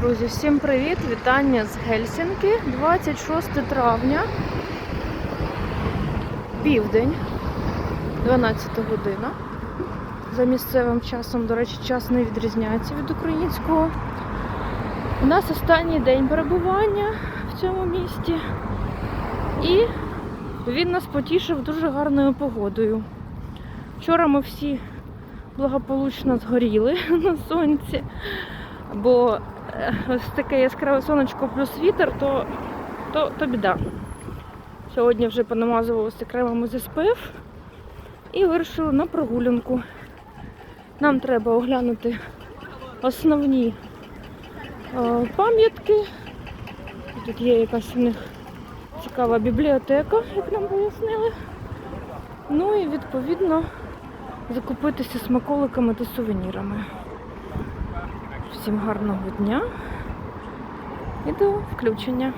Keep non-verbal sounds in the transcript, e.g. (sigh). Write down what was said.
Друзі, всім привіт! Вітання з Гельсінки. 26 травня, південь, 12 година. За місцевим часом, до речі, час не відрізняється від українського. У нас останній день перебування в цьому місті. І він нас потішив дуже гарною погодою. Вчора ми всі благополучно згоріли (laughs) на сонці, бо ось таке яскраве сонечко плюс вітер, то, то, то біда. Сьогодні вже понамазувалися кремами з SPF і вирішили на прогулянку. Нам треба оглянути основні е, пам'ятки. Тут є якась у них цікава бібліотека, як нам пояснили. Ну і відповідно закупитися смаколиками та сувенірами. Всім гарного дня і до включення.